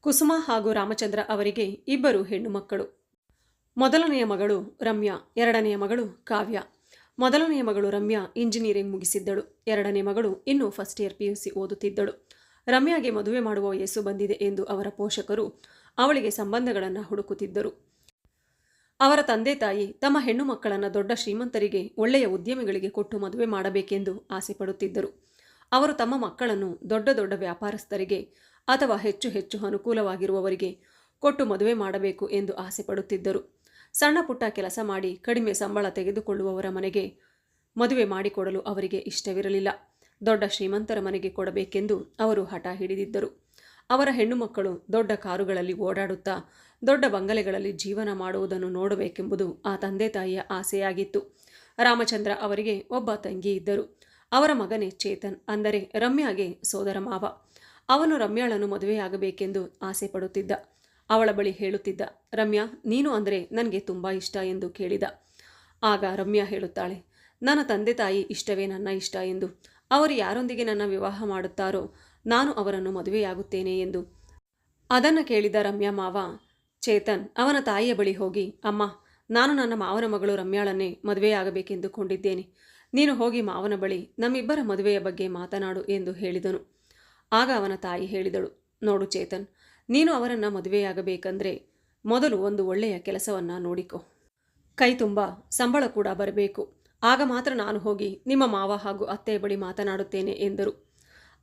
ಕುಸುಮ ಹಾಗೂ ರಾಮಚಂದ್ರ ಅವರಿಗೆ ಇಬ್ಬರು ಹೆಣ್ಣು ಮಕ್ಕಳು. ಮೊದಲನೆಯ ಮಗಳು ರಮ್ಯಾ, ಎರಡನೆಯ ಮಗಳು ಕಾವ್ಯ. ಮೊದಲನೆಯ ಮಗಳು ರಮ್ಯಾ ಇಂಜಿನಿಯರಿಂಗ್ ಮುಗಿಸಿದ್ದಳು. ಎರಡನೇ ಮಗಳು ಇನ್ನೂ ಫಸ್ಟ್ ಇಯರ್ ಪಿಯುಸಿ ಓದುತ್ತಿದ್ದಳು. ರಮ್ಯಾಗೆ ಮದುವೆ ಮಾಡುವ ವಯಸ್ಸು ಬಂದಿದೆ ಎಂದು ಅವರ ಪೋಷಕರು ಅವಳಿಗೆ ಸಂಬಂಧಗಳನ್ನು ಹುಡುಕುತ್ತಿದ್ದರು. ಅವರ ತಂದೆ ತಾಯಿ ತಮ್ಮ ಹೆಣ್ಣು ಮಕ್ಕಳನ್ನು ದೊಡ್ಡ ಶ್ರೀಮಂತರಿಗೆ ಒಳ್ಳೆಯ ಉದ್ಯಮಿಗಳಿಗೆ ಕೊಟ್ಟು ಮದುವೆ ಮಾಡಬೇಕೆಂದು ಆಸೆ ಪಡುತ್ತಿದ್ದರು ಅವರು ತಮ್ಮ ಮಕ್ಕಳನ್ನು ದೊಡ್ಡ ದೊಡ್ಡ ವ್ಯಾಪಾರಸ್ಥರಿಗೆ ಅಥವಾ ಹೆಚ್ಚು ಹೆಚ್ಚು ಅನುಕೂಲವಾಗಿರುವವರಿಗೆ ಕೊಟ್ಟು ಮದುವೆ ಮಾಡಬೇಕು ಎಂದು ಆಸೆ ಪಡುತ್ತಿದ್ದರು. ಸಣ್ಣ ಪುಟ್ಟ ಕೆಲಸ ಮಾಡಿ ಕಡಿಮೆ ಸಂಬಳ ತೆಗೆದುಕೊಳ್ಳುವವರ ಮನೆಗೆ ಮದುವೆ ಮಾಡಿಕೊಡಲು ಅವರಿಗೆ ಇಷ್ಟವಿರಲಿಲ್ಲ. ದೊಡ್ಡ ಶ್ರೀಮಂತರ ಮನೆಗೆ ಕೊಡಬೇಕೆಂದು ಅವರು ಹಠ ಹಿಡಿದಿದ್ದರು. ಅವರ ಹೆಣ್ಣು ಮಕ್ಕಳು ದೊಡ್ಡ ಕಾರುಗಳಲ್ಲಿ ಓಡಾಡುತ್ತಾ ದೊಡ್ಡ ಬಂಗಲೆಗಳಲ್ಲಿ ಜೀವನ ಮಾಡುವುದನ್ನು ನೋಡಬೇಕೆಂಬುದು ಆ ತಂದೆ ತಾಯಿಯ ಆಸೆಯಾಗಿತ್ತು. ರಾಮಚಂದ್ರ ಅವರಿಗೆ ಒಬ್ಬ ತಂಗಿ ಇದ್ದರು. ಅವರ ಮಗನೇ ಚೇತನ್ ಅಂದರೆ ರಮ್ಯಾಗೆ ಸೋದರ ಮಾವ. ಅವನು ರಮ್ಯಾಳನ್ನು ಮದುವೆಯಾಗಬೇಕೆಂದು ಆಸೆ ಪಡುತ್ತಿದ್ದ ಅವಳ ಬಳಿ ಹೇಳುತ್ತಿದ್ದ, ರಮ್ಯಾ, ನೀನು ಅಂದರೆ ನನಗೆ ತುಂಬ ಇಷ್ಟ ಎಂದು ಕೇಳಿದ. ಆಗ ರಮ್ಯಾ ಹೇಳುತ್ತಾಳೆ, ನನ್ನ ತಂದೆ ತಾಯಿ ಇಷ್ಟವೇ ನನ್ನ ಇಷ್ಟ ಎಂದು. ಅವರು ಯಾರೊಂದಿಗೆ ನನ್ನ ವಿವಾಹ ಮಾಡುತ್ತಾರೋ ನಾನು ಅವರನ್ನು ಮದುವೆಯಾಗುತ್ತೇನೆ ಎಂದು. ಅದನ್ನು ಕೇಳಿದ ರಮ್ಯಾ ಮಾವ, ಚೇತನ್, ಅವನ ತಾಯಿಯ ಬಳಿ ಹೋಗಿ, ಅಮ್ಮ, ನಾನು ನನ್ನ ಮಾವನ ಮಗಳು ರಮ್ಯಾಳನ್ನೇ ಮದುವೆಯಾಗಬೇಕೆಂದುಕೊಂಡಿದ್ದೇನೆ. ನೀನು ಹೋಗಿ ಮಾವನ ಬಳಿ ನಮ್ಮಿಬ್ಬರ ಮದುವೆಯ ಬಗ್ಗೆ ಮಾತನಾಡು ಎಂದು ಹೇಳಿದನು. ಆಗ ಅವನ ತಾಯಿ ಹೇಳಿದಳು, ನೋಡು ಚೇತನ್, ನೀನು ಅವರನ್ನು ಮದುವೆಯಾಗಬೇಕಂದ್ರೆ ಮೊದಲು ಒಂದು ಒಳ್ಳೆಯ ಕೆಲಸವನ್ನು ನೋಡಿಕೊ. ಕೈ ತುಂಬ, ಸಂಬಳ ಕೂಡ ಬರಬೇಕು. ಆಗ ಮಾತ್ರ ನಾನು ಹೋಗಿ ನಿಮ್ಮ ಮಾವ ಹಾಗೂ ಅತ್ತೆಯ ಬಳಿ ಮಾತನಾಡುತ್ತೇನೆ ಎಂದರು.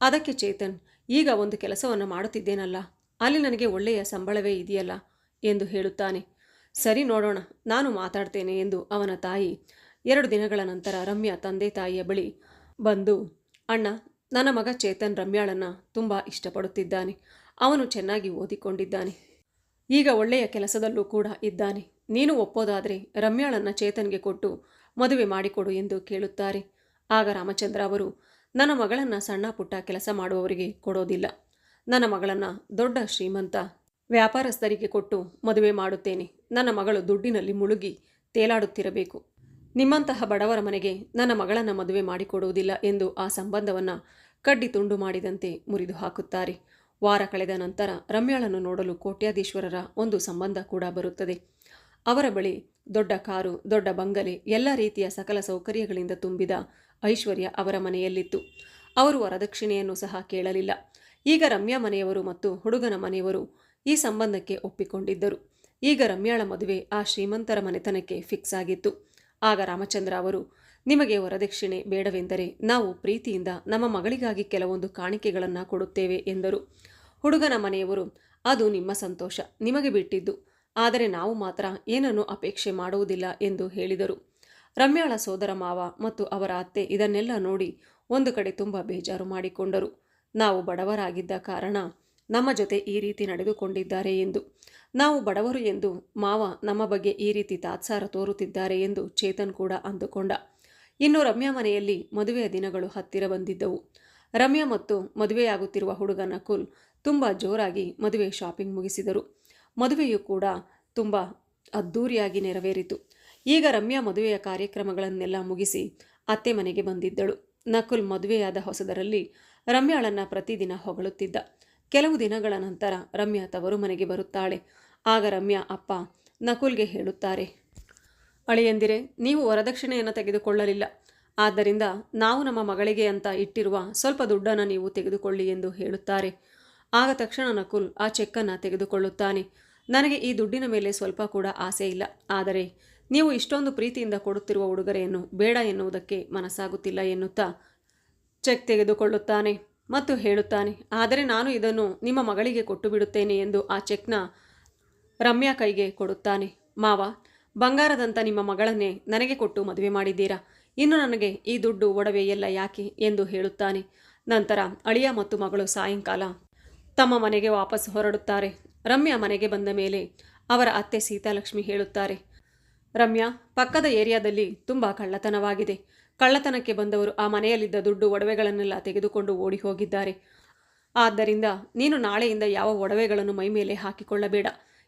ಅದಕ್ಕೆ ಚೇತನ್, ಈಗ ಒಂದು ಕೆಲಸವನ್ನು ಮಾಡುತ್ತಿದ್ದೇನಲ್ಲ, ಅಲ್ಲಿ ನನಗೆ ಒಳ್ಳೆಯ ಸಂಬಳವೇ ಇದೆಯಲ್ಲ ಎಂದು ಹೇಳುತ್ತಾನೆ. ಸರಿ ನೋಡೋಣ, ನಾನು ಮಾತಾಡ್ತೇನೆ ಎಂದು ಅವನ ತಾಯಿ ಎರಡು ದಿನಗಳ ನಂತರ ರಮ್ಯಾ ತಂದೆ ತಾಯಿಯ ಬಳಿ ಬಂದು, ಅಣ್ಣ ನನ್ನ ಮಗ ಚೇತನ್ ರಮ್ಯಾಳನ್ನು ತುಂಬ ಇಷ್ಟಪಡುತ್ತಿದ್ದಾನೆ. ಅವನು ಚೆನ್ನಾಗಿ ಓದಿಕೊಂಡಿದ್ದಾನೆ. ಈಗ ಒಳ್ಳೆಯ ಕೆಲಸದಲ್ಲೂ ಕೂಡ ಇದ್ದಾನೆ. ನೀನು ಒಪ್ಪೋದಾದರೆ ರಮ್ಯಾಳನ್ನು ಚೇತನ್ಗೆ ಕೊಟ್ಟು ಮದುವೆ ಮಾಡಿಕೊಡು ಎಂದು ಕೇಳುತ್ತಾರೆ. ಆಗ ರಾಮಚಂದ್ರ ಅವರು, ನನ್ನ ಮಗಳನ್ನು ಸಣ್ಣ ಪುಟ್ಟ ಕೆಲಸ ಮಾಡುವವರಿಗೆ ಕೊಡೋದಿಲ್ಲ. ನನ್ನ ಮಗಳನ್ನು ದೊಡ್ಡ ಶ್ರೀಮಂತ ವ್ಯಾಪಾರಸ್ಥರಿಗೆ ಕೊಟ್ಟು ಮದುವೆ ಮಾಡುತ್ತೇನೆ. ನನ್ನ ಮಗಳು ದುಡ್ಡಿನಲ್ಲಿ ಮುಳುಗಿ ತೇಲಾಡುತ್ತಿರಬೇಕು. ನಿಮ್ಮಂತಹ ಬಡವರ ಮನೆಗೆ ನನ್ನ ಮಗಳನ್ನು ಮದುವೆ ಮಾಡಿಕೊಡುವುದಿಲ್ಲ ಎಂದು ಆ ಸಂಬಂಧವನ್ನು ಕಡ್ಡಿ ತುಂಡು ಮಾಡಿದಂತೆ ಮುರಿದು ಹಾಕುತ್ತಾರೆ. ವಾರ ಕಳೆದ ನಂತರ ರಮ್ಯಾಳನ್ನು ನೋಡಲು ಕೋಟ್ಯಾಧೀಶ್ವರರ ಒಂದು ಸಂಬಂಧ ಕೂಡ ಬರುತ್ತದೆ. ಅವರ ಬಳಿ ದೊಡ್ಡ ಕಾರು, ದೊಡ್ಡ ಬಂಗಲೆ, ಎಲ್ಲ ರೀತಿಯ ಸಕಲ ಸೌಕರ್ಯಗಳಿಂದ ತುಂಬಿದ ಐಶ್ವರ್ಯ ಅವರ ಮನೆಯಲ್ಲಿತ್ತು. ಅವರು ವರದಕ್ಷಿಣೆಯನ್ನು ಸಹ ಕೇಳಲಿಲ್ಲ. ಈಗ ರಮ್ಯಾ ಮನೆಯವರು ಮತ್ತು ಹುಡುಗನ ಮನೆಯವರು ಈ ಸಂಬಂಧಕ್ಕೆ ಒಪ್ಪಿಕೊಂಡಿದ್ದರು. ಈಗ ರಮ್ಯಾಳ ಮದುವೆ ಆ ಶ್ರೀಮಂತರ ಮನೆತನಕ್ಕೆ ಫಿಕ್ಸ್ ಆಗಿತ್ತು. ಆಗ ರಾಮಚಂದ್ರ ಅವರು, ನಿಮಗೆ ವರದಕ್ಷಿಣೆ ಬೇಡವೆಂದರೆ ನಾವು ಪ್ರೀತಿಯಿಂದ ನಮ್ಮ ಮಗಳಿಗಾಗಿ ಕೆಲವೊಂದು ಕಾಣಿಕೆಗಳನ್ನು ಕೊಡುತ್ತೇವೆ ಎಂದರು. ಹುಡುಗನ ಮನೆಯವರು, ಅದು ನಿಮ್ಮ ಸಂತೋಷ, ನಿಮಗೆ ಬಿಟ್ಟಿದ್ದು. ಆದರೆ ನಾವು ಮಾತ್ರ ಏನನ್ನು ಅಪೇಕ್ಷೆ ಮಾಡುವುದಿಲ್ಲ ಎಂದು ಹೇಳಿದರು. ರಮ್ಯಾಳ ಸೋದರ ಮಾವ ಮತ್ತು ಅವರ ಅತ್ತೆ ಇದನ್ನೆಲ್ಲ ನೋಡಿ ಒಂದು ಕಡೆ ತುಂಬ ಬೇಜಾರು ಮಾಡಿಕೊಂಡರು. ನಾವು ಬಡವರಾಗಿದ್ದ ಕಾರಣ ನಮ್ಮ ಜೊತೆ ಈ ರೀತಿ ನಡೆದುಕೊಂಡಿದ್ದಾರೆ ಎಂದು. ನಾವು ಬಡವರು ಎಂದು ಮಾವ ನಮ್ಮ ಬಗ್ಗೆ ಈ ರೀತಿ ತಾತ್ಸಾರ ತೋರುತ್ತಿದ್ದಾರೆ ಎಂದು ಚೇತನ್ ಕೂಡ ಅಂದುಕೊಂಡ. ಇನ್ನು ರಮ್ಯಾ ಮನೆಯಲ್ಲಿ ಮದುವೆಯ ದಿನಗಳು ಹತ್ತಿರ ಬಂದಿದ್ದವು. ರಮ್ಯಾ ಮತ್ತು ಮದುವೆಯಾಗುತ್ತಿರುವ ಹುಡುಗ ನಕುಲ್ ತುಂಬ ಜೋರಾಗಿ ಮದುವೆ ಶಾಪಿಂಗ್ ಮುಗಿಸಿದರು. ಮದುವೆಯು ಕೂಡ ತುಂಬ ಅದ್ಧೂರಿಯಾಗಿ ನೆರವೇರಿತು. ಈಗ ರಮ್ಯಾ ಮದುವೆಯ ಕಾರ್ಯಕ್ರಮಗಳನ್ನೆಲ್ಲ ಮುಗಿಸಿ ಅತ್ತೆ ಮನೆಗೆ ಬಂದಿದ್ದಳು. ನಕುಲ್ ಮದುವೆಯಾದ ಹೊಸದರಲ್ಲಿ ರಮ್ಯಾಳನ್ನು ಪ್ರತಿದಿನ ಹೊಗಳುತ್ತಿದ್ದ. ಕೆಲವು ದಿನಗಳ ನಂತರ ರಮ್ಯಾ ತವರು ಮನೆಗೆ ಬರುತ್ತಾಳೆ. ಆಗ ರಮ್ಯಾ, ಅಪ್ಪ, ನಕುಲ್ಗೆ ಹೇಳುತ್ತಾರೆ, ಅಳಿಯಂದಿರೆ, ನೀವು ವರದಕ್ಷಿಣೆಯನ್ನು ತೆಗೆದುಕೊಳ್ಳಲಿಲ್ಲ. ಆದ್ದರಿಂದ ನಾವು ನಮ್ಮ ಮಗಳಿಗೆ ಅಂತ ಇಟ್ಟಿರುವ ಸ್ವಲ್ಪ ದುಡ್ಡನ್ನು ನೀವು ತೆಗೆದುಕೊಳ್ಳಿ ಎಂದು ಹೇಳುತ್ತಾರೆ. ಆಗ ತಕ್ಷಣ ನಕುಲ್ ಆ ಚೆಕ್ಕನ್ನು ತೆಗೆದುಕೊಳ್ಳುತ್ತಾನೆ. ನನಗೆ ಈ ದುಡ್ಡಿನ ಮೇಲೆ ಸ್ವಲ್ಪ ಕೂಡ ಆಸೆ ಇಲ್ಲ. ಆದರೆ ನೀವು ಇಷ್ಟೊಂದು ಪ್ರೀತಿಯಿಂದ ಕೊಡುತ್ತಿರುವ ಉಡುಗೊರೆಯನ್ನು ಬೇಡ ಎನ್ನುವುದಕ್ಕೆ ಮನಸ್ಸಾಗುತ್ತಿಲ್ಲ ಎನ್ನುತ್ತಾ ಚೆಕ್ ತೆಗೆದುಕೊಳ್ಳುತ್ತಾನೆ. ಮತ್ತು ಹೇಳುತ್ತಾನೆ, ಆದರೆ ನಾನು ಇದನ್ನು ನಿಮ್ಮ ಮಗಳಿಗೆ ಕೊಟ್ಟು ಬಿಡುತ್ತೇನೆ ಎಂದು ಆ ಚೆಕ್ನ ರಮ್ಯಾ ಕೈಗೆ ಕೊಡುತ್ತಾನೆ. ಮಾವ ಬಂಗಾರದಂಥ ನಿಮ್ಮ ಮಗಳನ್ನೇ ನನಗೆ ಕೊಟ್ಟು ಮದುವೆ ಮಾಡಿದ್ದೀರಾ? ಇನ್ನು ನನಗೆ ಈ ದುಡ್ಡು ಒಡವೆ ಎಲ್ಲ ಯಾಕೆ? ಎಂದು ಹೇಳುತ್ತಾನೆ. ನಂತರ ಅಳಿಯ ಮತ್ತು ಮಗಳು ಸಾಯಂಕಾಲ ತಮ್ಮ ಮನೆಗೆ ವಾಪಸ್ ಹೊರಡುತ್ತಾರೆ. ರಮ್ಯಾ ಮನೆಗೆ ಬಂದ ಮೇಲೆ ಅವರ ಅತ್ತೆ ಸೀತಾಲಕ್ಷ್ಮಿ ಹೇಳುತ್ತಾರೆ, ರಮ್ಯಾ, ಪಕ್ಕದ ಏರಿಯಾದಲ್ಲಿ ತುಂಬ ಕಳ್ಳತನವಾಗಿದೆ. ಕಳ್ಳತನಕ್ಕೆ ಬಂದವರು ಆ ಮನೆಯಲ್ಲಿದ್ದ ದುಡ್ಡು ಒಡವೆಗಳನ್ನೆಲ್ಲ ತೆಗೆದುಕೊಂಡು ಓಡಿ ಹೋಗಿದ್ದಾರೆ. ಆದ್ದರಿಂದ ನೀನು ನಾಳೆಯಿಂದ ಯಾವ ಒಡವೆಗಳನ್ನು ಮೈಮೇಲೆ ಹಾಕಿಕೊಳ್ಳಬೇಡ.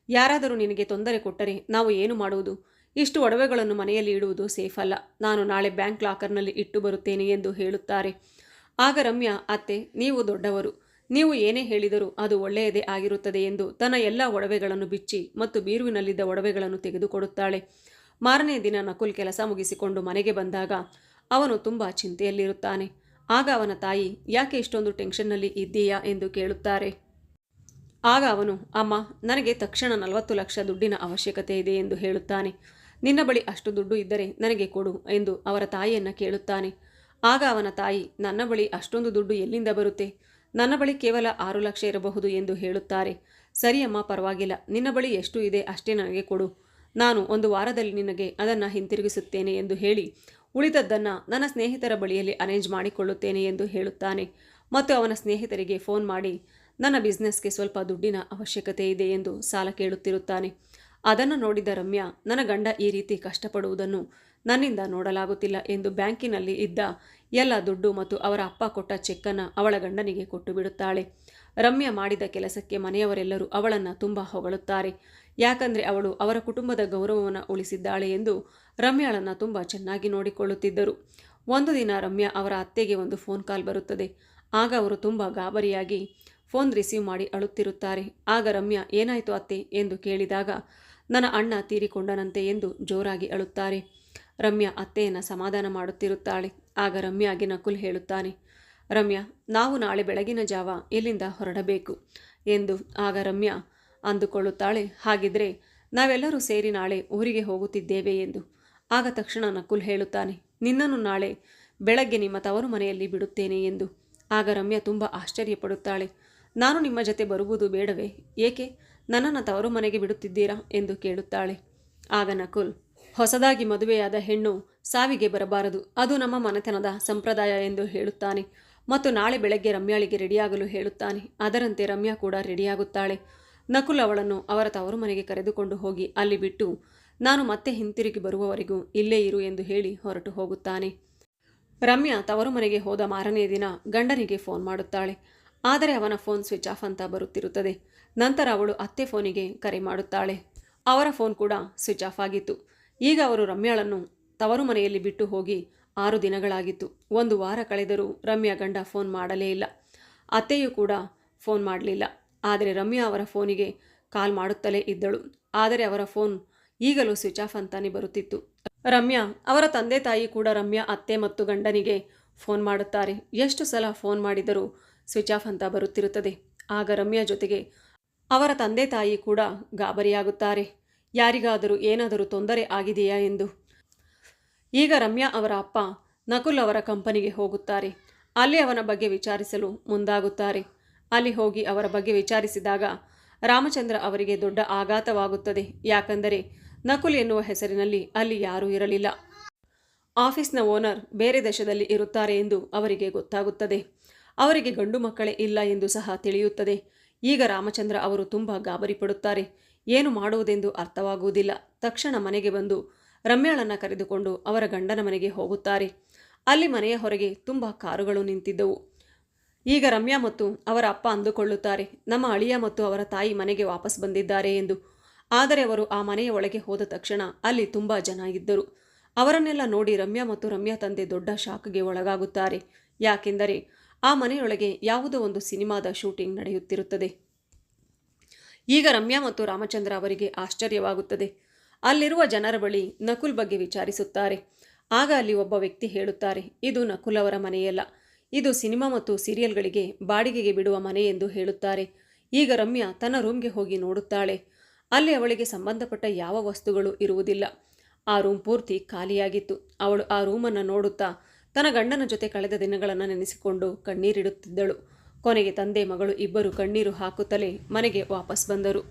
ಯಾರಾದರೂ ನಿನಗೆ ತೊಂದರೆ ಕೊಟ್ಟರೆ ನಾವು ಏನು ಮಾಡುವುದು? ಇಷ್ಟು ಒಡವೆಗಳನ್ನು ಮನೆಯಲ್ಲಿ ಇಡುವುದು ಸೇಫ್ ಅಲ್ಲ. ನಾನು ನಾಳೆ ಬ್ಯಾಂಕ್ ಲಾಕರ್ನಲ್ಲಿ ಇಟ್ಟು ಬರುತ್ತೇನೆ ಎಂದು ಹೇಳುತ್ತಾರೆ. ಆಗ ರಮ್ಯಾ, ಅತ್ತೆ, ನೀವು ದೊಡ್ಡವರು. ನೀವು ಏನೇ ಹೇಳಿದರೂ ಅದು ಒಳ್ಳೆಯದೇ ಆಗಿರುತ್ತದೆ ಎಂದು ತನ್ನ ಎಲ್ಲ ಒಡವೆಗಳನ್ನು ಬಿಚ್ಚಿ ಮತ್ತು ಬೀರುವಿನಲ್ಲಿದ್ದ ಒಡವೆಗಳನ್ನು ತೆಗೆದುಕೊಡುತ್ತಾಳೆ. ಮಾರನೇ ದಿನ ನಕುಲ್ ಕೆಲಸ ಮುಗಿಸಿಕೊಂಡು ಮನೆಗೆ ಬಂದಾಗ ಅವನು ತುಂಬ ಚಿಂತೆಯಲ್ಲಿರುತ್ತಾನೆ. ಆಗ ಅವನ ತಾಯಿ, ಯಾಕೆ ಇಷ್ಟೊಂದು ಟೆನ್ಷನ್ನಲ್ಲಿ ಇದ್ದೀಯಾ? ಎಂದು ಕೇಳುತ್ತಾರೆ. ಆಗ ಅವನು, ಅಮ್ಮ, ನನಗೆ ತಕ್ಷಣ ನಲವತ್ತು ಲಕ್ಷ ದುಡ್ಡಿನ ಅವಶ್ಯಕತೆ ಇದೆ ಎಂದು ಹೇಳುತ್ತಾನೆ. ನಿನ್ನ ಬಳಿ ಅಷ್ಟು ದುಡ್ಡು ಇದ್ದರೆ ನನಗೆ ಕೊಡು ಎಂದು ಅವರ ತಾಯಿಯನ್ನು ಕೇಳುತ್ತಾನೆ. ಆಗ ಅವನ ತಾಯಿ, ನನ್ನ ಬಳಿ ಅಷ್ಟೊಂದು ದುಡ್ಡು ಎಲ್ಲಿಂದ ಬರುತ್ತೆ? ನನ್ನ ಬಳಿ ಕೇವಲ ಆರು ಲಕ್ಷ ಇರಬಹುದು ಎಂದು ಹೇಳುತ್ತಾರೆ. ಸರಿಯಮ್ಮ ಪರವಾಗಿಲ್ಲ. ನಿನ್ನ ಬಳಿ ಎಷ್ಟು ಇದೆ ಅಷ್ಟೇ ನನಗೆ ಕೊಡು. ನಾನು ಒಂದು ವಾರದಲ್ಲಿ ನಿನಗೆ ಅದನ್ನು ಹಿಂತಿರುಗಿಸುತ್ತೇನೆ ಎಂದು ಹೇಳಿ ಉಳಿದದ್ದನ್ನು ನನ್ನ ಸ್ನೇಹಿತರ ಬಳಿಯಲ್ಲಿ ಅರೇಂಜ್ ಮಾಡಿಕೊಳ್ಳುತ್ತೇನೆ ಎಂದು ಹೇಳುತ್ತಾನೆ. ಮತ್ತು ಅವನ ಸ್ನೇಹಿತರಿಗೆ ಫೋನ್ ಮಾಡಿ, ನನ್ನ ಬಿಸ್ನೆಸ್ಗೆ ಸ್ವಲ್ಪ ದುಡ್ಡಿನ ಅವಶ್ಯಕತೆ ಇದೆ ಎಂದು ಸಾಲ ಕೇಳುತ್ತಿರುತ್ತಾನೆ. ಅದನ್ನು ನೋಡಿದ ರಮ್ಯಾ, ನನ್ನ ಗಂಡ ಈ ರೀತಿ ಕಷ್ಟಪಡುವುದನ್ನು ನನ್ನಿಂದ ನೋಡಲಾಗುತ್ತಿಲ್ಲ ಎಂದು ಬ್ಯಾಂಕಿನಲ್ಲಿ ಇದ್ದ ಎಲ್ಲ ದುಡ್ಡು ಮತ್ತು ಅವರ ಅಪ್ಪ ಕೊಟ್ಟ ಚೆಕ್ಕನ್ನು ಅವಳ ಗಂಡನಿಗೆ ಕೊಟ್ಟು ಬಿಡುತ್ತಾಳೆ. ರಮ್ಯಾ ಮಾಡಿದ ಕೆಲಸಕ್ಕೆ ಮನೆಯವರೆಲ್ಲರೂ ಅವಳನ್ನು ತುಂಬ ಹೊಗಳುತ್ತಾರೆ. ಯಾಕಂದರೆ ಅವಳು ಅವರ ಕುಟುಂಬದ ಗೌರವವನ್ನು ಉಳಿಸಿದ್ದಾಳೆ ಎಂದು ರಮ್ಯಾಳನ್ನು ತುಂಬ ಚೆನ್ನಾಗಿ ನೋಡಿಕೊಳ್ಳುತ್ತಿದ್ದರು. ಒಂದು ದಿನ ರಮ್ಯಾ ಅವರ ಅತ್ತೆಗೆ ಒಂದು ಫೋನ್ ಕಾಲ್ ಬರುತ್ತದೆ. ಆಗ ಅವರು ತುಂಬ ಗಾಬರಿಯಾಗಿ ಫೋನ್ ರಿಸೀವ್ ಮಾಡಿ ಅಳುತ್ತಿರುತ್ತಾರೆ. ಆಗ ರಮ್ಯಾ, ಏನಾಯಿತು ಅತ್ತೆ? ಎಂದು ಕೇಳಿದಾಗ, ನನ್ನ ಅಣ್ಣ ತೀರಿಕೊಂಡನಂತೆ ಎಂದು ಜೋರಾಗಿ ಅಳುತ್ತಾರೆ. ರಮ್ಯಾ ಅತ್ತೆಯನ್ನು ಸಮಾಧಾನ ಮಾಡುತ್ತಿರುತ್ತಾಳೆ. ಆಗ ರಮ್ಯಾಗೆ ನಕುಲ್ ಹೇಳುತ್ತಾನೆ, ರಮ್ಯಾ, ನಾವು ನಾಳೆ ಬೆಳಗಿನ ಜಾವ ಇಲ್ಲಿಂದ ಹೊರಡಬೇಕು ಎಂದು. ಆಗ ರಮ್ಯಾ ಅಂದುಕೊಳ್ಳುತ್ತಾಳೆ. ಹಾಗಿದ್ರೆ ನಾವೆಲ್ಲರೂ ಸೇರಿ ನಾಳೆ ಊರಿಗೆ ಹೋಗುತ್ತಿದ್ದೇವೆ ಎಂದು. ಆಗ ತಕ್ಷಣ ನಕುಲ್ ಹೇಳುತ್ತಾನೆ, ನಿನ್ನನ್ನು ನಾಳೆ ಬೆಳಗ್ಗೆ ನಿಮ್ಮ ತವರು ಮನೆಯಲ್ಲಿ ಬಿಡುತ್ತೇನೆ ಎಂದು. ಆಗ ರಮ್ಯಾ ತುಂಬ ಆಶ್ಚರ್ಯಪಡುತ್ತಾಳೆ, ನಾನು ನಿಮ್ಮ ಜೊತೆ ಬರುವುದು ಬೇಡವೇ? ಏಕೆ? ನನ್ನನ್ನು ತವರು ಮನೆಗೆ ಬಿಡುತ್ತಿದ್ದೀರಾ? ಎಂದು ಕೇಳುತ್ತಾಳೆ. ಆಗ ನಕುಲ್, ಹೊಸದಾಗಿ ಮದುವೆಯಾದ ಹೆಣ್ಣು ಸಾವಿಗೆ ಬರಬಾರದು. ಅದು ನಮ್ಮ ಮನೆತನದ ಸಂಪ್ರದಾಯ ಎಂದು ಹೇಳುತ್ತಾನೆ. ಮತ್ತು ನಾಳೆ ಬೆಳಗ್ಗೆ ರಮ್ಯಾಳಿಗೆ ರೆಡಿಯಾಗಲು ಹೇಳುತ್ತಾನೆ. ಅದರಂತೆ ರಮ್ಯಾ ಕೂಡ ರೆಡಿಯಾಗುತ್ತಾಳೆ. ನಕುಲ್ ಅವಳನ್ನು ಅವರ ತವರು ಮನೆಗೆ ಕರೆದುಕೊಂಡು ಹೋಗಿ ಅಲ್ಲಿ ಬಿಟ್ಟು, ನಾನು ಮತ್ತೆ ಹಿಂತಿರುಗಿ ಬರುವವರೆಗೂ ಇಲ್ಲೇ ಇರು ಎಂದು ಹೇಳಿ ಹೊರಟು ಹೋಗುತ್ತಾನೆ. ರಮ್ಯಾ ತವರು ಮನೆಗೆ ಹೋದ ಮಾರನೇ ದಿನ ಗಂಡನಿಗೆ ಫೋನ್ ಮಾಡುತ್ತಾಳೆ. ಆದರೆ ಅವನ ಫೋನ್ ಸ್ವಿಚ್ ಆಫ್ ಅಂತ ಬರುತ್ತಿರುತ್ತದೆ. ನಂತರ ಅವಳು ಅತ್ತೆ ಫೋನಿಗೆ ಕರೆ ಮಾಡುತ್ತಾಳೆ. ಅವರ ಫೋನ್ ಕೂಡ ಸ್ವಿಚ್ ಆಫ್ ಆಗಿತ್ತು. ಈಗ ಅವರು ರಮ್ಯಾಳನ್ನು ತವರು ಮನೆಯಲ್ಲಿ ಬಿಟ್ಟು ಹೋಗಿ ಆರು ದಿನಗಳಾಗಿತ್ತು. ಒಂದು ವಾರ ಕಳೆದರೂ ರಮ್ಯಾ ಗಂಡ ಫೋನ್ ಮಾಡಲೇ ಇಲ್ಲ. ಅತ್ತೆಯೂ ಕೂಡ ಫೋನ್ ಮಾಡಲಿಲ್ಲ. ಆದರೆ ರಮ್ಯಾ ಅವರ ಫೋನಿಗೆ ಕಾಲ್ ಮಾಡುತ್ತಲೇ ಇದ್ದಳು. ಆದರೆ ಅವರ ಫೋನ್ ಈಗಲೂ ಸ್ವಿಚ್ ಆಫ್ ಅಂತಾನೆ ಬರುತ್ತಿತ್ತು. ರಮ್ಯಾ, ಅವರ ತಂದೆ ತಾಯಿ ಕೂಡ ರಮ್ಯಾ, ಅತ್ತೆ ಮತ್ತು ಗಂಡನಿಗೆ ಫೋನ್ ಮಾಡುತ್ತಾರೆ. ಎಷ್ಟು ಸಲ ಫೋನ್ ಮಾಡಿದರೂ ಸ್ವಿಚ್ ಆಫ್ ಅಂತ ಬರುತ್ತಿರುತ್ತದೆ. ಆಗ ರಮ್ಯಾ ಜೊತೆಗೆ ಅವರ ತಂದೆ ತಾಯಿ ಕೂಡ ಗಾಬರಿಯಾಗುತ್ತಾರೆ. ಯಾರಿಗಾದರೂ ಏನಾದರೂ ತೊಂದರೆ ಆಗಿದೆಯಾ ಎಂದು. ಈಗ ರಮ್ಯಾ ಅವರ ಅಪ್ಪ ನಕುಲ್ ಅವರ ಕಂಪನಿಗೆ ಹೋಗುತ್ತಾರೆ. ಅಲ್ಲಿ ಅವನ ಬಗ್ಗೆ ವಿಚಾರಿಸಲು ಮುಂದಾಗುತ್ತಾರೆ. ಅಲ್ಲಿ ಹೋಗಿ ಅವರ ಬಗ್ಗೆ ವಿಚಾರಿಸಿದಾಗ ರಾಮಚಂದ್ರ ಅವರಿಗೆ ದೊಡ್ಡ ಆಘಾತವಾಗುತ್ತದೆ. ಯಾಕಂದರೆ ನಕುಲ್ ಎನ್ನುವ ಹೆಸರಿನಲ್ಲಿ ಅಲ್ಲಿ ಯಾರೂ ಇರಲಿಲ್ಲ. ಆಫೀಸ್ನ ಓನರ್ ಬೇರೆ ದೇಶದಲ್ಲಿ ಇರುತ್ತಾರೆ ಎಂದು ಅವರಿಗೆ ಗೊತ್ತಾಗುತ್ತದೆ. ಅವರಿಗೆ ಗಂಡು ಮಕ್ಕಳೇ ಇಲ್ಲ ಎಂದು ಸಹ ತಿಳಿಯುತ್ತದೆ. ಈಗ ರಾಮಚಂದ್ರ ಅವರು ತುಂಬ ಗಾಬರಿಪಡುತ್ತಾರೆ. ಏನು ಮಾಡುವುದೆಂದು ಅರ್ಥವಾಗುವುದಿಲ್ಲ. ತಕ್ಷಣ ಮನೆಗೆ ಬಂದು ರಮ್ಯಾಳನ್ನು ಕರೆದುಕೊಂಡು ಅವರ ಗಂಡನ ಮನೆಗೆ ಹೋಗುತ್ತಾರೆ. ಅಲ್ಲಿ ಮನೆಯ ಹೊರಗೆ ತುಂಬ ಕಾರುಗಳು ನಿಂತಿದ್ದವು. ಈಗ ರಮ್ಯಾ ಮತ್ತು ಅವರ ಅಪ್ಪ ಅಂದುಕೊಳ್ಳುತ್ತಾರೆ, ನಮ್ಮ ಅಳಿಯ ಮತ್ತು ಅವರ ತಾಯಿ ಮನೆಗೆ ವಾಪಸ್ ಬಂದಿದ್ದಾರೆ ಎಂದು. ಆದರೆ ಅವರು ಆ ಮನೆಯ ಒಳಗೆ ಹೋದ ತಕ್ಷಣ ಅಲ್ಲಿ ತುಂಬ ಜನ ಇದ್ದರು. ಅವರನ್ನೆಲ್ಲ ನೋಡಿ ರಮ್ಯಾ ಮತ್ತು ರಮ್ಯಾ ತಂದೆ ದೊಡ್ಡ ಶಾಕ್ಗೆ ಒಳಗಾಗುತ್ತಾರೆ. ಯಾಕೆಂದರೆ ಆ ಮನೆಯೊಳಗೆ ಯಾವುದೋ ಒಂದು ಸಿನಿಮಾದ ಶೂಟಿಂಗ್ ನಡೆಯುತ್ತಿರುತ್ತದೆ. ಈಗ ರಮ್ಯಾ ಮತ್ತು ರಾಮಚಂದ್ರ ಅವರಿಗೆ ಆಶ್ಚರ್ಯವಾಗುತ್ತದೆ. ಅಲ್ಲಿರುವ ಜನರ ಬಳಿ ನಕುಲ್ ಬಗ್ಗೆ ವಿಚಾರಿಸುತ್ತಾರೆ. ಆಗ ಅಲ್ಲಿ ಒಬ್ಬ ವ್ಯಕ್ತಿ ಹೇಳುತ್ತಾರೆ, ಇದು ನಕುಲ್ ಅವರ ಮನೆಯಲ್ಲ. ಇದು ಸಿನಿಮಾ ಮತ್ತು ಸೀರಿಯಲ್ಗಳಿಗೆ ಬಾಡಿಗೆಗೆ ಬಿಡುವ ಮನೆ ಎಂದು ಹೇಳುತ್ತಾರೆ. ಈಗ ರಮ್ಯಾ ತನ್ನ ರೂಮ್ಗೆ ಹೋಗಿ ನೋಡುತ್ತಾಳೆ. ಅಲ್ಲಿ ಅವಳಿಗೆ ಸಂಬಂಧಪಟ್ಟ ಯಾವ ವಸ್ತುಗಳು ಇರುವುದಿಲ್ಲ. ಆ ರೂಮ್ ಪೂರ್ತಿ ಖಾಲಿಯಾಗಿತ್ತು. ಅವಳು ಆ ರೂಮನ್ನು ನೋಡುತ್ತಾ ತನ್ನ ಗಂಡನ ಜೊತೆ ಕಳೆದ ದಿನಗಳನ್ನು ನೆನೆಸಿಕೊಂಡು ಕಣ್ಣೀರಿಡುತ್ತಿದ್ದಳು. ಕೊನೆಗೆ ತಂದೆ ಮಗಳು ಇಬ್ಬರು ಕಣ್ಣೀರು ಹಾಕುತ್ತಲೇ ಮನೆಗೆ ವಾಪಸ್ ಬಂದರು.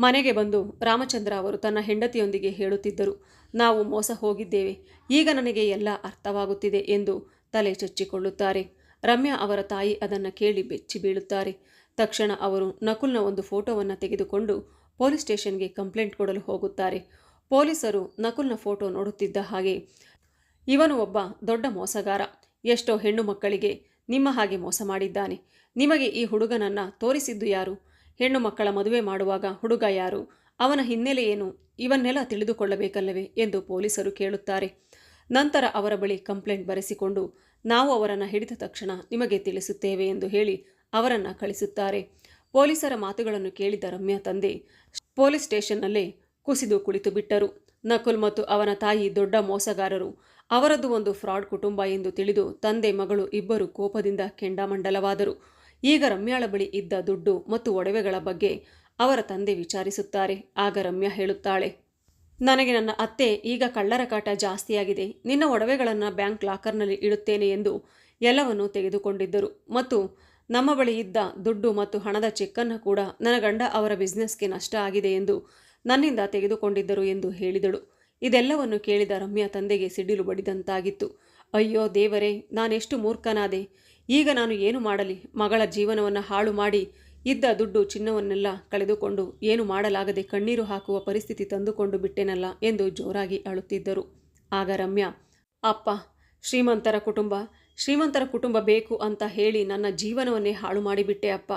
ಮನೆಗೆ ಬಂದು ರಾಮಚಂದ್ರ ಅವರು ತನ್ನ ಹೆಂಡತಿಯೊಂದಿಗೆ ಹೇಳುತ್ತಿದ್ದರು, ನಾವು ಮೋಸ ಹೋಗಿದ್ದೇವೆ. ಈಗ ನನಗೆ ಎಲ್ಲ ಅರ್ಥವಾಗುತ್ತಿದೆ ಎಂದು ತಲೆ ಚಚ್ಚಿಕೊಳ್ಳುತ್ತಾರೆ. ರಮ್ಯಾ ಅವರ ತಾಯಿ ಅದನ್ನು ಕೇಳಿ ಬೆಚ್ಚಿ ಬೀಳುತ್ತಾರೆ. ತಕ್ಷಣ ಅವರು ನಕುಲ್ನ ಒಂದು ಫೋಟೋವನ್ನು ತೆಗೆದುಕೊಂಡು ಪೊಲೀಸ್ ಸ್ಟೇಷನ್ಗೆ ಕಂಪ್ಲೇಂಟ್ ಕೊಡಲು ಹೋಗುತ್ತಾರೆ. ಪೊಲೀಸರು ನಕುಲ್ನ ಫೋಟೋ ನೋಡುತ್ತಿದ್ದ ಹಾಗೆ, ಇವನು ಒಬ್ಬ ದೊಡ್ಡ ಮೋಸಗಾರ. ಎಷ್ಟೋ ಹೆಣ್ಣು ಮಕ್ಕಳಿಗೆ ನಿಮ್ಮ ಹಾಗೆ ಮೋಸ ಮಾಡಿದ್ದಾನೆ. ನಿಮಗೆ ಈ ಹುಡುಗನನ್ನು ತೋರಿಸಿದ್ದು ಯಾರು? ಹೆಣ್ಣು ಮಕ್ಕಳ ಮದುವೆ ಮಾಡುವಾಗ ಹುಡುಗ ಯಾರು? ಅವನ ಹಿನ್ನೆಲೆ ಏನು? ಇವನ್ನೆಲ್ಲ ತಿಳಿದುಕೊಳ್ಳಬೇಕಲ್ಲವೇ? ಎಂದು ಪೊಲೀಸರು ಕೇಳುತ್ತಾರೆ. ನಂತರ ಅವರ ಬಳಿ ಕಂಪ್ಲೇಂಟ್ ಬರೆಸಿಕೊಂಡು ನಾವು ಅವರನ್ನು ಹಿಡಿದ ತಕ್ಷಣ ನಿಮಗೆ ತಿಳಿಸುತ್ತೇವೆ ಎಂದು ಹೇಳಿ ಅವರನ್ನು ಕಳಿಸುತ್ತಾರೆ. ಪೊಲೀಸರ ಮಾತುಗಳನ್ನು ಕೇಳಿದ ರಮ್ಯಾ ತಂದೆ ಪೊಲೀಸ್ ಸ್ಟೇಷನ್ನಲ್ಲೇ ಕುಸಿದು ಕುಳಿತು ಬಿಟ್ಟರು. ನಕುಲ್ ಮತ್ತು ಅವನ ತಾಯಿ ದೊಡ್ಡ ಮೋಸಗಾರರು. ಅವರದ್ದು ಒಂದು ಫ್ರಾಡ್ ಕುಟುಂಬ ಎಂದು ತಿಳಿದು ತಂದೆ ಮಗಳು ಇಬ್ಬರು ಕೋಪದಿಂದ ಕೆಂಡಾಮಂಡಲವಾದರು. ಈಗ ರಮ್ಯಾಳ ಬಳಿ ಇದ್ದ ದುಡ್ಡು ಮತ್ತು ಒಡವೆಗಳ ಬಗ್ಗೆ ಅವರ ತಂದೆ ವಿಚಾರಿಸುತ್ತಾರೆ. ಆಗ ರಮ್ಯಾ ಹೇಳುತ್ತಾಳೆ ನನಗೆ ನನ್ನ ಅತ್ತೆ ಈಗ ಕಳ್ಳರ ಕಾಟ ಜಾಸ್ತಿಯಾಗಿದೆ. ನಿನ್ನ ಒಡವೆಗಳನ್ನು ಬ್ಯಾಂಕ್ ಲಾಕರ್ನಲ್ಲಿ ಇಡುತ್ತೇನೆ ಎಂದು ಎಲ್ಲವನ್ನು ತೆಗೆದುಕೊಂಡಿದ್ದರು. ಮತ್ತು ನಮ್ಮ ಬಳಿ ಇದ್ದ ದುಡ್ಡು ಮತ್ತು ಹಣದ ಚೆಕ್ಕನ್ನು ಕೂಡ ನನ್ನ ಗಂಡ ಅವರ ಬಿಸ್ನೆಸ್ಗೆ ನಷ್ಟ ಆಗಿದೆ ಎಂದು ನನ್ನಿಂದ ತೆಗೆದುಕೊಂಡಿದ್ದರು ಎಂದು ಹೇಳಿದಳು. ಇದೆಲ್ಲವನ್ನು ಕೇಳಿದ ರಮ್ಯಾ ತಂದೆಗೆ ಸಿಡಿಲು ಬಡಿದಂತಾಗಿತ್ತು. ಅಯ್ಯೋ ದೇವರೇ, ನಾನೆಷ್ಟು ಮೂರ್ಖನಾದೆ. ಈಗ ನಾನು ಏನು ಮಾಡಲಿ? ಮಗಳ ಜೀವನವನ್ನು ಹಾಳು ಮಾಡಿ ಇದ್ದ ದುಡ್ಡು ಚಿನ್ನವನ್ನೆಲ್ಲ ಕಳೆದುಕೊಂಡು ಏನು ಮಾಡಲಾಗದೆ ಕಣ್ಣೀರು ಹಾಕುವ ಪರಿಸ್ಥಿತಿ ತಂದುಕೊಂಡು ಬಿಟ್ಟೆನಲ್ಲ ಎಂದು ಜೋರಾಗಿ ಅಳುತ್ತಿದ್ದರು. ಆಗ ರಮ್ಯಾ, ಅಪ್ಪ, ಶ್ರೀಮಂತರ ಕುಟುಂಬ ಶ್ರೀಮಂತರ ಕುಟುಂಬ ಬೇಕು ಅಂತ ಹೇಳಿ ನನ್ನ ಜೀವನವನ್ನೇ ಹಾಳು ಮಾಡಿಬಿಟ್ಟೆ ಅಪ್ಪ.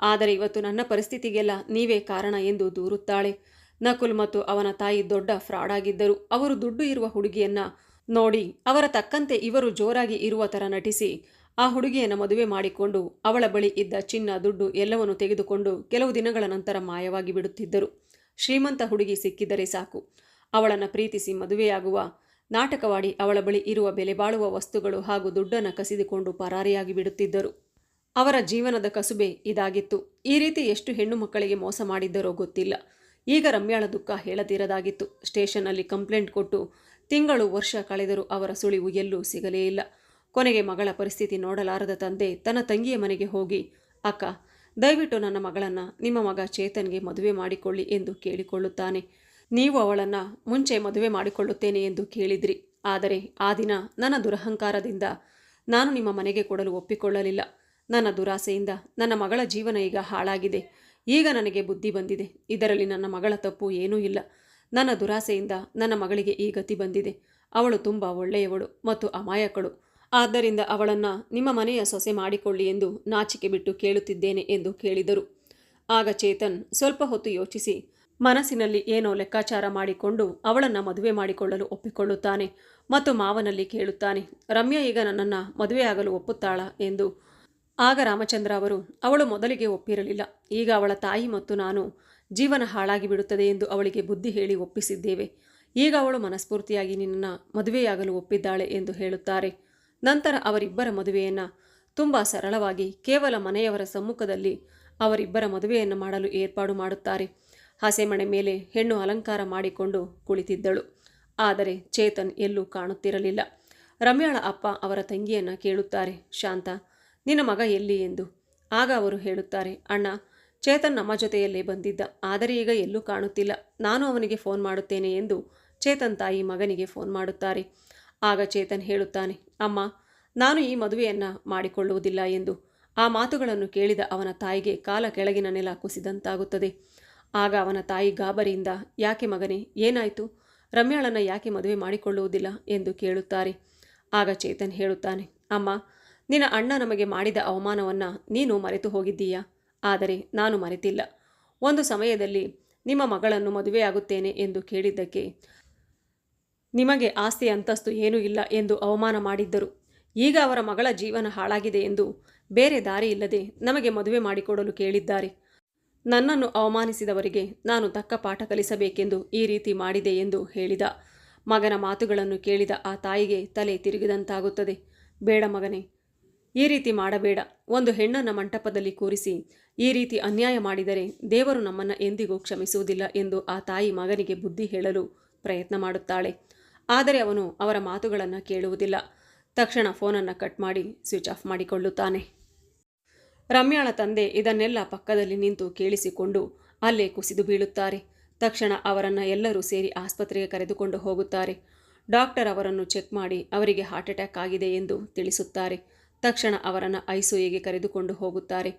ಆದರೆ ಇವತ್ತು ನನ್ನ ಪರಿಸ್ಥಿತಿಗೆಲ್ಲ ನೀವೇ ಕಾರಣ ಎಂದು ದೂರುತ್ತಾಳೆ. ನಕುಲ್ ಮತ್ತು ಅವನ ತಾಯಿ ದೊಡ್ಡ ಫ್ರಾಡ್ ಆಗಿದ್ದರು ಅವರು ದುಡ್ಡು ಇರುವ ಹುಡುಗಿಯನ್ನ ನೋಡಿ ಅವರ ತಕ್ಕಂತೆ ಇವರು ಜೋರಾಗಿ ಇರುವ ಥರ ನಟಿಸಿ ಆ ಹುಡುಗಿಯನ್ನು ಮದುವೆ ಮಾಡಿಕೊಂಡು ಅವಳ ಬಳಿ ಇದ್ದ ಚಿನ್ನ, ದುಡ್ಡು ಎಲ್ಲವನ್ನು ತೆಗೆದುಕೊಂಡು ಕೆಲವು ದಿನಗಳ ನಂತರ ಮಾಯವಾಗಿ ಬಿಡುತ್ತಿದ್ದರು. ಶ್ರೀಮಂತ ಹುಡುಗಿ ಸಿಕ್ಕಿದರೆ ಸಾಕು. ಅವಳನ್ನು ಪ್ರೀತಿಸಿ ಮದುವೆಯಾಗುವ ನಾಟಕವಾಡಿ ಅವಳ ಬಳಿ ಇರುವ ಬೆಲೆಬಾಳುವ ವಸ್ತುಗಳು ಹಾಗೂ ದುಡ್ಡನ್ನು ಕಸಿದುಕೊಂಡು ಪರಾರಿಯಾಗಿ ಬಿಡುತ್ತಿದ್ದರು. ಅವರ ಜೀವನದ ಕಸುಬೆ ಇದಾಗಿತ್ತು. ಈ ರೀತಿ ಎಷ್ಟು ಹೆಣ್ಣು ಮಕ್ಕಳಿಗೆ ಮೋಸ ಮಾಡಿದ್ದರೋ ಗೊತ್ತಿಲ್ಲ. ಈಗ ರಮ್ಯಾಳ ದುಃಖ ಹೇಳದಿರದಾಗಿತ್ತು. ಸ್ಟೇಷನ್ನಲ್ಲಿ ಕಂಪ್ಲೇಂಟ್ ಕೊಟ್ಟು ತಿಂಗಳು ವರ್ಷ ಕಳೆದರೂ ಅವರ ಸುಳಿವು ಎಲ್ಲೂ ಸಿಗಲೇ ಇಲ್ಲ. ಕೊನೆಗೆ ಮಗಳ ಪರಿಸ್ಥಿತಿ ನೋಡಲಾರದ ತಂದೆ ತನ್ನ ತಂಗಿಯ ಮನೆಗೆ ಹೋಗಿ, ಅಕ್ಕ, ದಯವಿಟ್ಟು ನನ್ನ ಮಗಳನ್ನು ನಿಮ್ಮ ಮಗ ಚೇತನ್ಗೆ ಮದುವೆ ಮಾಡಿಕೊಳ್ಳಿ ಎಂದು ಕೇಳಿಕೊಳ್ಳುತ್ತಾನೆ. ನೀವು ಅವಳನ್ನು ಮುಂಚೆ ಮದುವೆ ಮಾಡಿಕೊಳ್ಳುತ್ತೇನೆ ಎಂದು ಕೇಳಿದ್ರಿ. ಆದರೆ ಆ ದಿನ ನನ್ನ ದುರಹಂಕಾರದಿಂದ ನಾನು ನಿಮ್ಮ ಮನೆಗೆ ಕೊಡಲು ಒಪ್ಪಿಕೊಳ್ಳಲಿಲ್ಲ. ನನ್ನ ದುರಾಸೆಯಿಂದ ನನ್ನ ಮಗಳ ಜೀವನ ಈಗ ಹಾಳಾಗಿದೆ. ಈಗ ನನಗೆ ಬುದ್ಧಿ ಬಂದಿದೆ. ಇದರಲ್ಲಿ ನನ್ನ ಮಗಳ ತಪ್ಪು ಏನೂ ಇಲ್ಲ. ನನ್ನ ದುರಾಸೆಯಿಂದ ನನ್ನ ಮಗಳಿಗೆ ಈ ಗತಿ ಬಂದಿದೆ. ಅವಳು ತುಂಬ ಒಳ್ಳೆಯವಳು ಮತ್ತು ಅಮಾಯಕಳು. ಆದ್ದರಿಂದ ಅವಳನ್ನು ನಿಮ್ಮ ಮನೆಯ ಸೊಸೆ ಮಾಡಿಕೊಳ್ಳಿ ಎಂದು ನಾಚಿಕೆ ಬಿಟ್ಟು ಕೇಳುತ್ತಿದ್ದೇನೆ ಎಂದು ಕೇಳಿದರು. ಆಗ ಚೇತನ್ ಸ್ವಲ್ಪ ಹೊತ್ತು ಯೋಚಿಸಿ, ಮನಸ್ಸಿನಲ್ಲಿ ಏನೋ ಲೆಕ್ಕಾಚಾರ ಮಾಡಿಕೊಂಡು ಅವಳನ್ನು ಮದುವೆ ಮಾಡಿಕೊಳ್ಳಲು ಒಪ್ಪಿಕೊಳ್ಳುತ್ತಾನೆ ಮತ್ತು ಮಾವನಲ್ಲಿ ಕೇಳುತ್ತಾನೆ, ರಮ್ಯಾ ಈಗ ನನ್ನನ್ನು ಮದುವೆಯಾಗಲು ಒಪ್ಪುತ್ತಾಳ? ಎಂದು. ಆಗ ರಾಮಚಂದ್ರ ಅವರು, ಅವಳು ಮೊದಲಿಗೆ ಒಪ್ಪಿರಲಿಲ್ಲ. ಈಗ ಅವಳ ತಾಯಿ ಮತ್ತು ನಾನು ಜೀವನ ಹಾಳಾಗಿ ಬಿಡುತ್ತದೆ ಎಂದು ಅವಳಿಗೆ ಬುದ್ಧಿ ಹೇಳಿ ಒಪ್ಪಿಸಿದ್ದೇವೆ. ಈಗ ಅವಳು ಮನಸ್ಫೂರ್ತಿಯಾಗಿ ನಿನ್ನನ್ನು ಮದುವೆಯಾಗಲು ಒಪ್ಪಿದ್ದಾಳೆ ಎಂದು ಹೇಳುತ್ತಾರೆ. ನಂತರ ಅವರಿಬ್ಬರ ಮದುವೆಯನ್ನು ತುಂಬ ಸರಳವಾಗಿ ಕೇವಲ ಮನೆಯವರ ಸಮ್ಮುಖದಲ್ಲಿ ಅವರಿಬ್ಬರ ಮದುವೆಯನ್ನು ಮಾಡಲು ಏರ್ಪಾಡು ಮಾಡುತ್ತಾರೆ. ಹಸೆಮಣೆ ಮೇಲೆ ಹೆಣ್ಣು ಅಲಂಕಾರ ಮಾಡಿಕೊಂಡು ಕುಳಿತಿದ್ದಳು. ಆದರೆ ಚೇತನ್ ಎಲ್ಲೂ ಕಾಣುತ್ತಿರಲಿಲ್ಲ. ರಮ್ಯಾಳ ಅಪ್ಪ ಅವರ ತಂಗಿಯನ್ನು ಕೇಳುತ್ತಾರೆ, ಶಾಂತ, ನಿನ್ನ ಮಗ ಎಲ್ಲಿ ಎಂದು? ಆಗ ಅವರು ಹೇಳುತ್ತಾರೆ, ಅಣ್ಣ, ಚೇತನ್ ನಮ್ಮ ಜೊತೆಯಲ್ಲೇ ಬಂದಿದ್ದ, ಆದರೆ ಈಗ ಎಲ್ಲೂ ಕಾಣುತ್ತಿಲ್ಲ. ನಾನು ಅವನಿಗೆ ಫೋನ್ ಮಾಡುತ್ತೇನೆ ಎಂದು ಚೇತನ್ ತಾಯಿ ಮಗನಿಗೆ ಫೋನ್ ಮಾಡುತ್ತಾರೆ. ಆಗ ಚೇತನ್ ಹೇಳುತ್ತಾನೆ, ಅಮ್ಮ, ನಾನು ಈ ಮದುವೆಯನ್ನು ಮಾಡಿಕೊಳ್ಳುವುದಿಲ್ಲ ಎಂದು. ಆ ಮಾತುಗಳನ್ನು ಕೇಳಿದ ಅವನ ತಾಯಿಗೆ ಕಾಲ ಕೆಳಗಿನ ನೆಲ ಕುಸಿದಂತಾಗುತ್ತದೆ. ಆಗ ಅವನ ತಾಯಿ ಗಾಬರಿಯಿಂದ, ಯಾಕೆ ಮಗನೇ, ಏನಾಯಿತು? ರಮ್ಯಾಳನ್ನು ಯಾಕೆ ಮದುವೆ ಮಾಡಿಕೊಳ್ಳುವುದಿಲ್ಲ? ಎಂದು ಕೇಳುತ್ತಾರೆ. ಆಗ ಚೇತನ್ ಹೇಳುತ್ತಾನೆ, ಅಮ್ಮ, ನಿನ್ನ ಅಣ್ಣ ನಮಗೆ ಮಾಡಿದ ಅವಮಾನವನ್ನು ನೀನು ಮರೆತು ಹೋಗಿದ್ದೀಯಾ? ಆದರೆ ನಾನು ಮರೆತಿಲ್ಲ. ಒಂದು ಸಮಯದಲ್ಲಿ ನಿಮ್ಮ ಮಗಳನ್ನು ಮದುವೆಯಾಗುತ್ತೇನೆ ಎಂದು ಕೇಳಿದ್ದಕ್ಕೆ ನಿಮಗೆ ಆಸ್ತಿ ಅಂತಸ್ತು ಏನೂ ಇಲ್ಲ ಎಂದು ಅವಮಾನ ಮಾಡಿದ್ದರು. ಈಗ ಅವರ ಮಗಳ ಜೀವನ ಹಾಳಾಗಿದೆ ಎಂದು ಬೇರೆ ದಾರಿ ಇಲ್ಲದೆ ನಮಗೆ ಮದುವೆ ಮಾಡಿಕೊಡಲು ಕೇಳಿದ್ದಾರೆ. ನನ್ನನ್ನು ಅವಮಾನಿಸಿದವರಿಗೆ ನಾನು ತಕ್ಕ ಪಾಠ ಕಲಿಸಬೇಕೆಂದು ಈ ರೀತಿ ಮಾಡಿದೆ ಎಂದು ಹೇಳಿದ. ಮಗನ ಮಾತುಗಳನ್ನು ಕೇಳಿದ ಆ ತಾಯಿಗೆ ತಲೆ ತಿರುಗಿದಂತಾಗುತ್ತದೆ. ಬೇಡ ಮಗನೇ, ಈ ರೀತಿ ಮಾಡಬೇಡ. ಒಂದು ಹೆಣ್ಣನ್ನು ಮಂಟಪದಲ್ಲಿ ಕೂರಿಸಿ ಈ ರೀತಿ ಅನ್ಯಾಯ ಮಾಡಿದರೆ ದೇವರು ನಮ್ಮನ್ನು ಎಂದಿಗೂ ಕ್ಷಮಿಸುವುದಿಲ್ಲ ಎಂದು ಆ ತಾಯಿ ಮಗನಿಗೆ ಬುದ್ಧಿ ಹೇಳಲು ಪ್ರಯತ್ನ ಮಾಡುತ್ತಾಳೆ. ಆದರೆ ಅವನು ಅವರ ಮಾತುಗಳನ್ನು ಕೇಳುವುದಿಲ್ಲ. ತಕ್ಷಣ ಫೋನನ್ನು ಕಟ್ ಮಾಡಿ ಸ್ವಿಚ್ ಆಫ್ ಮಾಡಿಕೊಳ್ಳುತ್ತಾನೆ. ರಮ್ಯಾಳ ತಂದೆ ಇದನ್ನೆಲ್ಲ ಪಕ್ಕದಲ್ಲಿ ನಿಂತು ಕೇಳಿಸಿಕೊಂಡು ಅಲ್ಲೇ ಕುಸಿದು ಬೀಳುತ್ತಾರೆ. ತಕ್ಷಣ ಅವರನ್ನು ಎಲ್ಲರೂ ಸೇರಿ ಆಸ್ಪತ್ರೆಗೆ ಕರೆದುಕೊಂಡು ಹೋಗುತ್ತಾರೆ. ಡಾಕ್ಟರ್ ಅವರನ್ನು ಚೆಕ್ ಮಾಡಿ ಅವರಿಗೆ ಹಾರ್ಟ್ ಅಟ್ಯಾಕ್ ಆಗಿದೆ ಎಂದು ತಿಳಿಸುತ್ತಾರೆ. ತಕ್ಷಣ ಅವರನ್ನು ಐಸಿಯುಗೆ ಕರೆದುಕೊಂಡು ಹೋಗುತ್ತಾರೆ.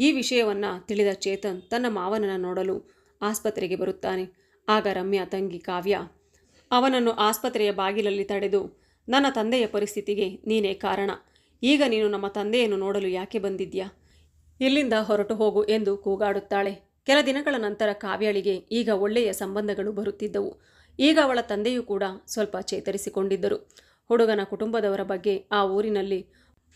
ಈ ವಿಷಯವನ್ನು ತಿಳಿದ ಚೇತನ್ ತನ್ನ ಮಾವನನ್ನು ನೋಡಲು ಆಸ್ಪತ್ರೆಗೆ ಬರುತ್ತಾನೆ. ಆಗ ರಮ್ಯಾ ತಂಗಿ ಕಾವ್ಯ ಅವನನ್ನು ಆಸ್ಪತ್ರೆಯ ಬಾಗಿಲಲ್ಲಿ ತಡೆದು, ನನ್ನ ತಂದೆಯ ಪರಿಸ್ಥಿತಿಗೆ ನೀನೇ ಕಾರಣ. ಈಗ ನೀನು ನಮ್ಮ ತಂದೆಯನ್ನು ನೋಡಲು ಯಾಕೆ ಬಂದಿದ್ಯಾ ಇಲ್ಲಿಂದ ಹೊರಟು ಹೋಗು ಎಂದು ಕೂಗಾಡುತ್ತಾಳೆ. ಕೆಲ ದಿನಗಳ ನಂತರ ಕಾವ್ಯಾಳಿಗೆ ಈಗ ಒಳ್ಳೆಯ ಸಂಬಂಧಗಳು ಬರುತ್ತಿದ್ದವು. ಈಗ ಅವಳ ತಂದೆಯೂ ಕೂಡ ಸ್ವಲ್ಪ ಚೇತರಿಸಿಕೊಂಡಿದ್ದರು. ಹುಡುಗನ ಕುಟುಂಬದವರ ಬಗ್ಗೆ ಆ ಊರಿನಲ್ಲಿ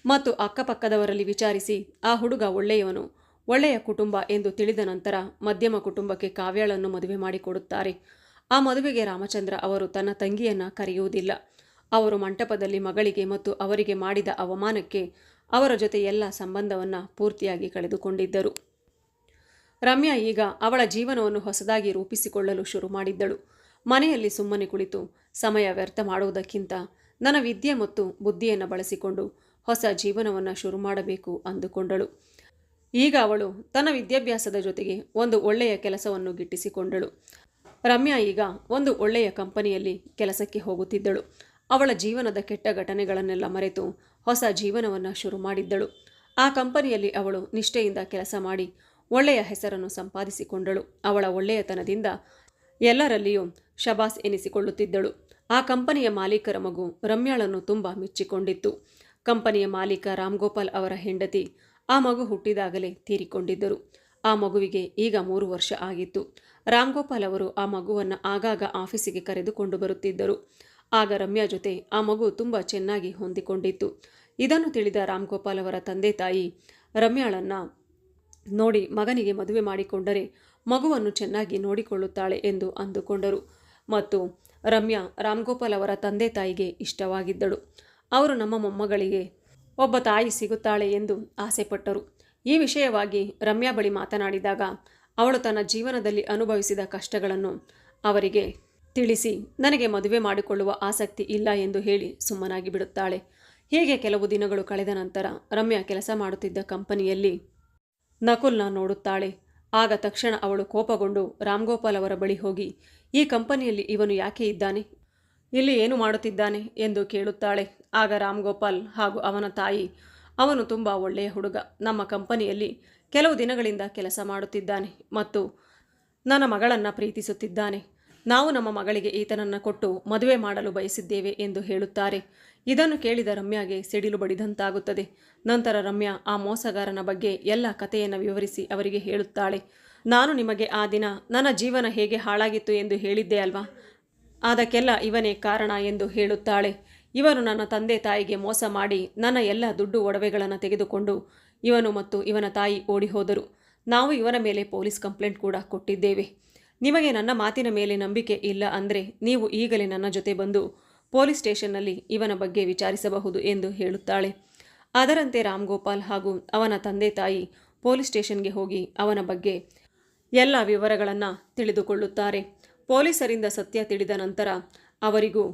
ಮತ್ತು ಅಕ್ಕಪಕ್ಕದವರಲ್ಲಿ ವಿಚಾರಿಸಿ, ಆ ಹುಡುಗ ಒಳ್ಳೆಯವನು, ಒಳ್ಳೆಯ ಕುಟುಂಬ ಎಂದು ತಿಳಿದ ನಂತರ ಮಧ್ಯಮ ಕುಟುಂಬಕ್ಕೆ ಕಾವ್ಯಾಳನ್ನು ಮದುವೆ ಮಾಡಿಕೊಡುತ್ತಾರೆ. ಆ ಮದುವೆಗೆ ರಾಮಚಂದ್ರ ಅವರು ತನ್ನ ತಂಗಿಯನ್ನ ಕರೆಯುವುದಿಲ್ಲ. ಅವರು ಮಂಟಪದಲ್ಲಿ ಮಗಳಿಗೆ ಮತ್ತು ಅವರಿಗೆ ಮಾಡಿದ ಅವಮಾನಕ್ಕೆ ಅವರ ಜೊತೆ ಎಲ್ಲ ಸಂಬಂಧವನ್ನು ಪೂರ್ತಿಯಾಗಿ ಕಳೆದುಕೊಂಡಿದ್ದರು. ರಮ್ಯಾ ಈಗ ಅವಳ ಜೀವನವನ್ನು ಹೊಸದಾಗಿ ರೂಪಿಸಿಕೊಳ್ಳಲು ಶುರು ಮಾಡಿದ್ದಳು. ಮನೆಯಲ್ಲಿ ಸುಮ್ಮನೆ ಕುಳಿತು ಸಮಯ ವ್ಯರ್ಥ ಮಾಡುವುದಕ್ಕಿಂತ ನನ್ನ ವಿದ್ಯೆ ಮತ್ತು ಬುದ್ಧಿಯನ್ನು ಬಳಸಿಕೊಂಡು ಹೊಸ ಜೀವನವನ್ನು ಶುರು ಮಾಡಬೇಕು ಅಂದುಕೊಂಡಳು. ಈಗ ಅವಳು ತನ್ನ ವಿದ್ಯಾಭ್ಯಾಸದ ಜೊತೆಗೆ ಒಂದು ಒಳ್ಳೆಯ ಕೆಲಸವನ್ನು ಗಿಟ್ಟಿಸಿಕೊಂಡಳು. ರಮ್ಯಾ ಈಗ ಒಂದು ಒಳ್ಳೆಯ ಕಂಪನಿಯಲ್ಲಿ ಕೆಲಸಕ್ಕೆ ಹೋಗುತ್ತಿದ್ದಳು. ಅವಳ ಜೀವನದ ಕೆಟ್ಟ ಘಟನೆಗಳನ್ನೆಲ್ಲ ಮರೆತು ಹೊಸ ಜೀವನವನ್ನು ಶುರು ಮಾಡಿದ್ದಳು. ಆ ಕಂಪನಿಯಲ್ಲಿ ಅವಳು ನಿಷ್ಠೆಯಿಂದ ಕೆಲಸ ಮಾಡಿ ಒಳ್ಳೆಯ ಹೆಸರನ್ನು ಸಂಪಾದಿಸಿಕೊಂಡಳು. ಅವಳ ಒಳ್ಳೆಯತನದಿಂದ ಎಲ್ಲರಲ್ಲಿಯೂ ಶಬಾಸ್ ಎನಿಸಿಕೊಳ್ಳುತ್ತಿದ್ದಳು. ಆ ಕಂಪನಿಯ ಮಾಲೀಕರ ಮಗು ರಮ್ಯಾಳನ್ನು ತುಂಬ ಮೆಚ್ಚಿಕೊಂಡಿತ್ತು. ಕಂಪನಿಯ ಮಾಲೀಕ ರಾಮ್ಗೋಪಾಲ್ ಅವರ ಹೆಂಡತಿ ಆ ಮಗು ಹುಟ್ಟಿದಾಗಲೇ ತೀರಿಕೊಂಡಿದ್ದರು. ಆ ಮಗುವಿಗೆ ಈಗ ಮೂರು ವರ್ಷ ಆಗಿತ್ತು. ರಾಮ್ಗೋಪಾಲ್ ಅವರು ಆ ಮಗುವನ್ನು ಆಗಾಗ ಆಫೀಸಿಗೆ ಕರೆದುಕೊಂಡು ಬರುತ್ತಿದ್ದರು. ಆಗ ರಮ್ಯಾ ಜೊತೆ ಆ ಮಗು ತುಂಬ ಚೆನ್ನಾಗಿ ಹೊಂದಿಕೊಂಡಿತ್ತು. ಇದನ್ನು ತಿಳಿದ ರಾಮ್ಗೋಪಾಲ್ ಅವರ ತಂದೆ ತಾಯಿ ರಮ್ಯಾಳನ್ನು ನೋಡಿ ಮಗನಿಗೆ ಮದುವೆ ಮಾಡಿಕೊಂಡರೆ ಮಗುವನ್ನು ಚೆನ್ನಾಗಿ ನೋಡಿಕೊಳ್ಳುತ್ತಾಳೆ ಎಂದು ಅಂದುಕೊಂಡರು. ಮತ್ತು ರಮ್ಯಾ ರಾಮ್ಗೋಪಾಲ್ ಅವರ ತಂದೆ ತಾಯಿಗೆ ಇಷ್ಟವಾಗಿದ್ದಳು. ಅವರು ನಮ್ಮ ಮೊಮ್ಮಗಳಿಗೆ ಒಬ್ಬ ತಾಯಿ ಸಿಗುತ್ತಾಳೆ ಎಂದು ಆಸೆಪಟ್ಟರು. ಈ ವಿಷಯವಾಗಿ ರಮ್ಯಾ ಬಳಿ ಮಾತನಾಡಿದಾಗ ಅವಳು ತನ್ನ ಜೀವನದಲ್ಲಿ ಅನುಭವಿಸಿದ ಕಷ್ಟಗಳನ್ನು ಅವರಿಗೆ ತಿಳಿಸಿ ನನಗೆ ಮದುವೆ ಮಾಡಿಕೊಳ್ಳುವ ಆಸಕ್ತಿ ಇಲ್ಲ ಎಂದು ಹೇಳಿ ಸುಮ್ಮನಾಗಿ ಬಿಡುತ್ತಾಳೆ. ಹೀಗೆ ಕೆಲವು ದಿನಗಳು ಕಳೆದ ನಂತರ ರಮ್ಯಾ ಕೆಲಸ ಮಾಡುತ್ತಿದ್ದ ಕಂಪನಿಯಲ್ಲಿ ನಕುಲ್ನ ನೋಡುತ್ತಾಳೆ. ಆಗ ತಕ್ಷಣ ಅವಳು ಕೋಪಗೊಂಡು ರಾಮ್ಗೋಪಾಲ್ ಅವರ ಬಳಿ ಹೋಗಿ, ಈ ಕಂಪನಿಯಲ್ಲಿ ಇವನು ಯಾಕೆ ಇದ್ದಾನೆ? ಇಲ್ಲಿ ಏನು ಮಾಡುತ್ತಿದ್ದಾನೆ? ಎಂದು ಕೇಳುತ್ತಾಳೆ. ಆಗ ರಾಮ್ಗೋಪಾಲ್ ಹಾಗೂ ಅವನ ತಾಯಿ ಅವನು ತುಂಬ ಒಳ್ಳೆಯ ಹುಡುಗ. ನಮ್ಮ ಕಂಪನಿಯಲ್ಲಿ ಕೆಲವು ದಿನಗಳಿಂದ ಕೆಲಸ ಮಾಡುತ್ತಿದ್ದಾನೆ ಮತ್ತು ನನ್ನ ಮಗಳನ್ನು ಪ್ರೀತಿಸುತ್ತಿದ್ದಾನೆ. ನಾವು ನಮ್ಮ ಮಗಳಿಗೆ ಈತನನ್ನು ಕೊಟ್ಟು ಮದುವೆ ಮಾಡಲು ಬಯಸಿದ್ದೇವೆ ಎಂದು ಹೇಳುತ್ತಾರೆ. ಇದನ್ನು ಕೇಳಿದ ರಮ್ಯಾಗೆ ಸಿಡಿಲು ಬಡಿದಂತಾಗುತ್ತದೆ. ನಂತರ ರಮ್ಯಾ ಆ ಮೋಸಗಾರನ ಬಗ್ಗೆ ಎಲ್ಲ ಕಥೆಯನ್ನು ವಿವರಿಸಿ ಅವರಿಗೆ ಹೇಳುತ್ತಾಳೆ. ನಾನು ನಿಮಗೆ ಆ ದಿನ ನನ್ನ ಜೀವನ ಹೇಗೆ ಹಾಳಾಗಿತ್ತು ಎಂದು ಹೇಳಿದ್ದೆ ಅಲ್ವಾ? ಅದಕ್ಕೆಲ್ಲ ಇವನೇ ಕಾರಣ ಎಂದು ಹೇಳುತ್ತಾಳೆ. ಇವನು ನನ್ನ ತಂದೆ ತಾಯಿಗೆ ಮೋಸ ಮಾಡಿ ನನ್ನ ಎಲ್ಲ ದುಡ್ಡು ಒಡವೆಗಳನ್ನು ತೆಗೆದುಕೊಂಡು ಇವನು ಮತ್ತು ಇವನ ತಾಯಿ ಓಡಿ ಹೋದರು ನಾವು ಇವರ ಮೇಲೆ ಪೊಲೀಸ್ ಕಂಪ್ಲೇಂಟ್ ಕೂಡ ಕೊಟ್ಟಿದ್ದೇವೆ. ನಿಮಗೆ ನನ್ನ ಮಾತಿನ ಮೇಲೆ ನಂಬಿಕೆ ಇಲ್ಲ ಅಂದರೆ ನೀವು ಈಗಲೇ ನನ್ನ ಜೊತೆ ಬಂದು ಪೊಲೀಸ್ ಸ್ಟೇಷನ್ನಲ್ಲಿ ಇವನ ಬಗ್ಗೆ ವಿಚಾರಿಸಬಹುದು ಎಂದು ಹೇಳುತ್ತಾಳೆ. ಅದರಂತೆ ರಾಮ್ಗೋಪಾಲ್ ಹಾಗೂ ಅವನ ತಂದೆ ತಾಯಿ ಪೊಲೀಸ್ ಸ್ಟೇಷನ್ಗೆ ಹೋಗಿ ಅವನ ಬಗ್ಗೆ ಎಲ್ಲ ವಿವರಗಳನ್ನು ತಿಳಿದುಕೊಳ್ಳುತ್ತಾರೆ. ಪೊಲೀಸರಿಂದ ಸತ್ಯ ತಿಳಿದ ನಂತರ ಅವರಿಗೂ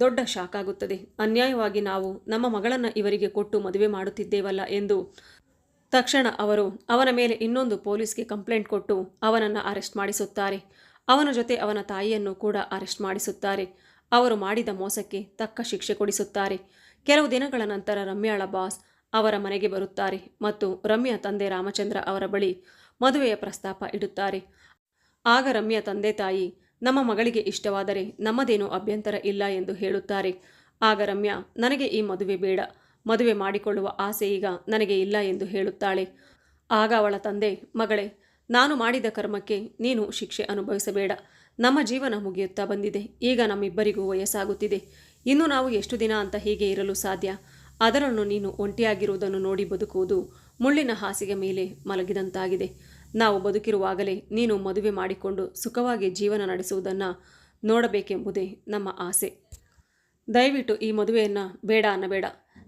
ದೊಡ್ಡ ಶಾಕ್ ಆಗುತ್ತದೆ. ಅನ್ಯಾಯವಾಗಿ ನಾವು ನಮ್ಮ ಮಗಳನ್ನು ಇವರಿಗೆ ಕೊಟ್ಟು ಮದುವೆ ಮಾಡುತ್ತಿದ್ದೇವಲ್ಲ ಎಂದು ತಕ್ಷಣ ಅವರು ಅವನ ಮೇಲೆ ಇನ್ನೊಂದು ಪೊಲೀಸ್ಗೆ ಕಂಪ್ಲೇಂಟ್ ಕೊಟ್ಟು ಅವನನ್ನು ಅರೆಸ್ಟ್ ಮಾಡಿಸುತ್ತಾರೆ. ಅವನ ಜೊತೆ ಅವನ ತಾಯಿಯನ್ನು ಕೂಡ ಅರೆಸ್ಟ್ ಮಾಡಿಸುತ್ತಾರೆ. ಅವರು ಮಾಡಿದ ಮೋಸಕ್ಕೆ ತಕ್ಕ ಶಿಕ್ಷೆ ಕೊಡಿಸುತ್ತಾರೆ. ಕೆಲವು ದಿನಗಳ ನಂತರ ರಮ್ಯಾಳ ಬಾಸ್ ಅವರ ಮನೆಗೆ ಬರುತ್ತಾರೆ ಮತ್ತು ರಮ್ಯಾ ತಂದೆ ರಾಮಚಂದ್ರ ಅವರ ಬಳಿ ಮದುವೆಯ ಪ್ರಸ್ತಾಪ ಇಡುತ್ತಾರೆ. ಆಗ ರಮ್ಯಾ ತಂದೆ ತಾಯಿ ನಮ್ಮ ಮಗಳಿಗೆ ಇಷ್ಟವಾದರೆ ನಮ್ಮದೇನೂ ಅಭ್ಯಂತರ ಇಲ್ಲ ಎಂದು ಹೇಳುತ್ತಾರೆ. ಆಗ ರಮ್ಯಾ, ನನಗೆ ಈ ಮದುವೆ ಬೇಡ. ಮದುವೆ ಮಾಡಿಕೊಳ್ಳುವ ಆಸೆ ಈಗ ನನಗೆ ಇಲ್ಲ ಎಂದು ಹೇಳುತ್ತಾಳೆ. ಆಗ ಅವಳ ತಂದೆ, ಮಗಳೇ, ನಾನು ಮಾಡಿದ ಕರ್ಮಕ್ಕೆ ನೀನು ಶಿಕ್ಷೆ ಅನುಭವಿಸಬೇಡ. ನಮ್ಮ ಜೀವನ ಮುಗಿಯುತ್ತಾ ಬಂದಿದೆ. ಈಗ ನಮ್ಮಿಬ್ಬರಿಗೂ ವಯಸ್ಸಾಗುತ್ತಿದೆ. ಇನ್ನು ನಾವು ಎಷ್ಟು ದಿನ ಅಂತ ಹೀಗೆ ಇರಲು ಸಾಧ್ಯ? ಅದರನ್ನು ನೀನು ಒಂಟಿಯಾಗಿರುವುದನ್ನು ನೋಡಿ ಬದುಕುವುದು ಮುಳ್ಳಿನ ಹಾಸಿಗೆ ಮೇಲೆ ಮಲಗಿದಂತಾಗಿದೆ. ನಾವು ಬದುಕಿರುವಾಗಲೇ ನೀನು ಮದುವೆ ಮಾಡಿಕೊಂಡು ಸುಖವಾಗಿ ಜೀವನ ನಡೆಸುವುದನ್ನು ನೋಡಬೇಕೆಂಬುದೇ ನಮ್ಮ ಆಸೆ. ದಯವಿಟ್ಟು ಈ ಮದುವೆಯನ್ನು ಬೇಡ ಅನ್ನಬೇಡ.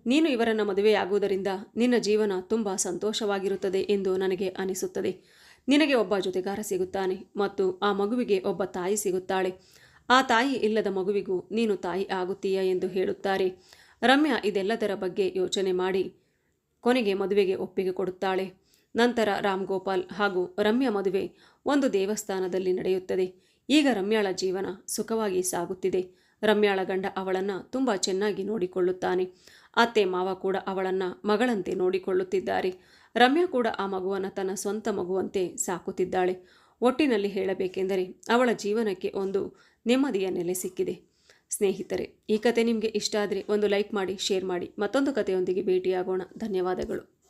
ನೀನು ಇವರನ್ನು ಮದುವೆಯಾಗುವುದರಿಂದ ನಿನ್ನ ಜೀವನ ತುಂಬ ಸಂತೋಷವಾಗಿರುತ್ತದೆ ಎಂದು ನನಗೆ ಅನಿಸುತ್ತದೆ. ನಿನಗೆ ಒಬ್ಬ ಜೊತೆಗಾರ ಸಿಗುತ್ತಾನೆ ಮತ್ತು ಆ ಮಗುವಿಗೆ ಒಬ್ಬ ತಾಯಿ ಸಿಗುತ್ತಾಳೆ. ಆ ತಾಯಿ ಇಲ್ಲದ ಮಗುವಿಗೂ ನೀನು ತಾಯಿ ಆಗುತ್ತೀಯ ಎಂದು ಹೇಳುತ್ತಾರೆ. ರಮ್ಯಾ ಇದೆಲ್ಲದರ ಬಗ್ಗೆ ಯೋಚನೆ ಮಾಡಿ ಕೊನೆಗೆ ಮದುವೆಗೆ ಒಪ್ಪಿಗೆ ಕೊಡುತ್ತಾಳೆ. ನಂತರ ರಾಮ್ ಗೋಪಾಲ್ ಹಾಗೂ ರಮ್ಯ ಮದುವೆ ಒಂದು ದೇವಸ್ಥಾನದಲ್ಲಿ ನಡೆಯುತ್ತದೆ. ಈಗ ರಮ್ಯಾಳ ಜೀವನ ಸುಖವಾಗಿ ಸಾಗುತ್ತಿದೆ. ರಮ್ಯಾಳ ಗಂಡ ಅವಳನ್ನು ತುಂಬ ಚೆನ್ನಾಗಿ ನೋಡಿಕೊಳ್ಳುತ್ತಾನೆ. ಅತ್ತೆ ಮಾವ ಕೂಡ ಅವಳನ್ನು ಮಗಳಂತೆ ನೋಡಿಕೊಳ್ಳುತ್ತಿದ್ದಾರೆ. ರಮ್ಯಾ ಕೂಡ ಆ ಮಗುವನ್ನು ತನ್ನ ಸ್ವಂತ ಮಗುವಂತೆ ಸಾಕುತ್ತಿದ್ದಾಳೆ. ಒಟ್ಟಿನಲ್ಲಿ ಹೇಳಬೇಕೆಂದರೆ ಅವಳ ಜೀವನಕ್ಕೆ ಒಂದು ನೆಮ್ಮದಿಯ ನೆಲೆ ಸಿಕ್ಕಿದೆ. ಸ್ನೇಹಿತರೆ, ಈ ಕತೆ ನಿಮಗೆ ಇಷ್ಟ ಆದರೆ ಒಂದು ಲೈಕ್ ಮಾಡಿ, ಶೇರ್ ಮಾಡಿ. ಮತ್ತೊಂದು ಕಥೆಯೊಂದಿಗೆ ಭೇಟಿಯಾಗೋಣ. ಧನ್ಯವಾದಗಳು.